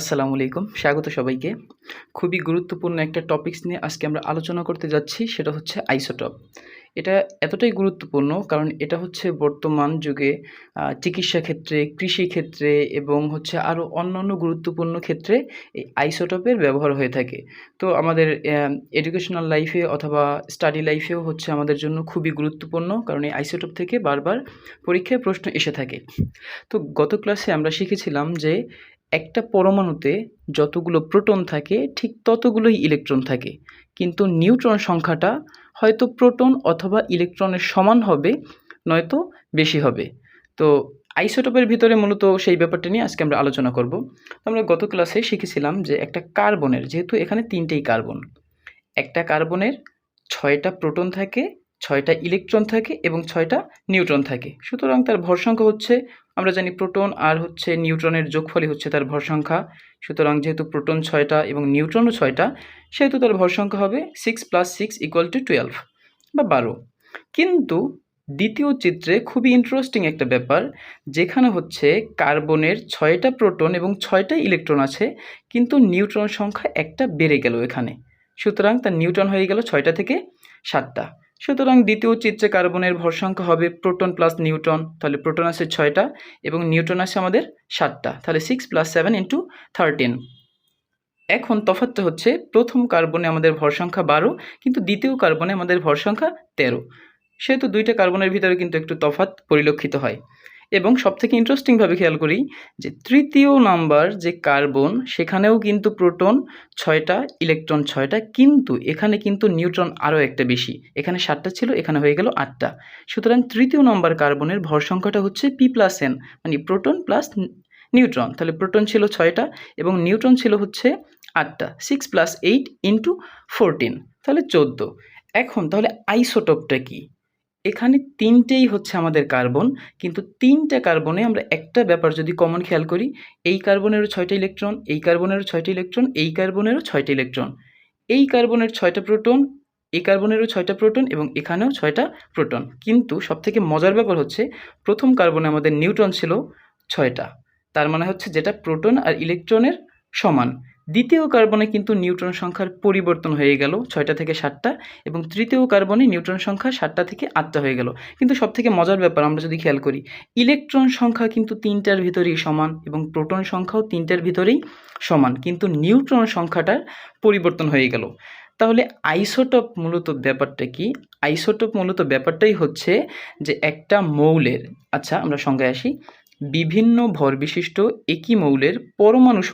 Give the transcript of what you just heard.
আসসালামু আলাইকুম, স্বাগত সবাইকে। খুবই গুরুত্বপূর্ণ একটা টপিকস নিয়ে আজকে আমরা আলোচনা করতে যাচ্ছি, সেটা হচ্ছে আইসোটপ এটা এতটাই গুরুত্বপূর্ণ কারণ এটা হচ্ছে বর্তমান যুগে চিকিৎসা ক্ষেত্রে, কৃষি ক্ষেত্রে এবং হচ্ছে আরও অন্যান্য গুরুত্বপূর্ণ ক্ষেত্রে এই আইসোটপের ব্যবহার হয়ে থাকে। তো আমাদের এডুকেশনাল লাইফে অথবা স্টাডি লাইফেও হচ্ছে আমাদের জন্য খুবই গুরুত্বপূর্ণ কারণ এই আইসোটপ থেকে বারবার পরীক্ষায় প্রশ্ন এসে থাকে। তো গত ক্লাসে আমরা শিখেছিলাম যে একটা পরমাণুতে যতগুলো প্রোটন থাকে, ঠিক ততগুলোই ইলেকট্রন থাকে। কিন্তু নিউট্রন সংখ্যাটা হয়তো প্রোটন অথবা ইলেকট্রনের সমান হবে, নয়তো বেশি হবে। তো আইসোটোপের ভিতরে মূলত সেই ব্যাপারটা নিয়ে আজকে আমরা আলোচনা করব। আমরা গত ক্লাসে শিখেছিলাম যে একটা কার্বনের, যেহেতু এখানে তিনটেই কার্বন, একটা কার্বনের ছয়টা প্রোটন থাকে, ছয়টা ইলেকট্রন থাকে এবং ছয়টা নিউট্রন থাকে। সুতরাং তার ভর সংখ্যা হচ্ছে আমরা জানি প্রোটন আর হচ্ছে নিউট্রনের যোগফলই হচ্ছে তার ভর সংখ্যা। সুতরাং যেহেতু প্রোটন ছয়টা এবং নিউট্রনও ছয়টা, সেহেতু তার ভর সংখ্যা হবে six plus six equal to twelve বা বারো। কিন্তু দ্বিতীয় চিত্রে খুবই ইন্টারেস্টিং একটা ব্যাপার, যেখানে হচ্ছে কার্বনের ছয়টা প্রোটন এবং ছয়টা ইলেকট্রন আছে, কিন্তু নিউট্রন সংখ্যা একটা বেড়ে গেল এখানে। সুতরাং তার নিউট্রন হয়ে গেল ছয়টা থেকে সাতটা। সুতরাং দ্বিতীয় চিত্রে কার্বনের ভর সংখ্যা হবে প্রোটন প্লাস নিউটন। তাহলে প্রোটন আসে ছয়টা এবং নিউটন আছে আমাদের সাতটা। তাহলে six plus seven into thirteen এখন তফাৎটা হচ্ছে প্রথম কার্বনে আমাদের ভর সংখ্যা বারো, কিন্তু দ্বিতীয় কার্বনে আমাদের ভর সংখ্যা তেরো। সেহেতু দুইটা কার্বনের ভিতরে কিন্তু একটু তফাত পরিলক্ষিত হয়। এবং সবথেকে ইন্টারেস্টিংভাবে খেয়াল করি যে তৃতীয় নাম্বার যে কার্বন, সেখানেও কিন্তু প্রোটন ছয়টা, ইলেকট্রন ছয়টা, কিন্তু এখানে কিন্তু নিউট্রন আরও একটা বেশি। এখানে সাতটা ছিল, এখানে হয়ে গেল আটটা। সুতরাং তৃতীয় নম্বর কার্বনের ভর সংখ্যাটা হচ্ছে পি প্লাস এন মানে প্রোটন প্লাস নিউট্রন। তাহলে প্রোটন ছিল ছয়টা এবং নিউট্রন ছিল হচ্ছে আটটা six plus eight into fourteen তাহলে চোদ্দ। এখন তাহলে আইসোটোপটা কি? এখানে তিনটেই হচ্ছে আমাদের কার্বন, কিন্তু তিনটা কার্বনে আমরা একটা ব্যাপার যদি কমন খেয়াল করি, এই কার্বনেরও ছয়টা ইলেকট্রন এই কার্বনেরও ছয়টা ইলেকট্রন এই কার্বনেরও ছয়টা ইলেকট্রন এই কার্বনের ছয়টা প্রোটন এই কার্বনেরও ছয়টা প্রোটন এবং এখানেও ছয়টা প্রোটন কিন্তু সবথেকে মজার ব্যাপার হচ্ছে, প্রথম কার্বনে আমাদের নিউট্রন ছিল ছয়টা। তার মানে হচ্ছে যেটা প্রোটন আর ইলেকট্রনের সমান। দ্বিতীয় কার্বনে কিন্তু নিউট্রন সংখ্যার পরিবর্তন হয়ে গেল ছয়টা থেকে সাতটা এবং তৃতীয় কার্বনে নিউট্রন সংখ্যা সাতটা থেকে আটটা হয়ে গেল। কিন্তু সবথেকে মজার ব্যাপার আমরা যদি খেয়াল করি, ইলেকট্রন সংখ্যা কিন্তু তিনটার ভিতরেই সমান এবং প্রোটন সংখ্যাও তিনটার ভিতরেই সমান, কিন্তু নিউট্রন সংখ্যাটার পরিবর্তন হয়ে গেল। তাহলে আইসোটপ মূলত ব্যাপারটা কি? আইসোটপ মূলত ব্যাপারটাই হচ্ছে যে একটা মৌলের আচ্ছা আমরা সংজ্ঞায় আসি, বিভিন্ন ভর বিশিষ্ট একই মৌলের পরমাণু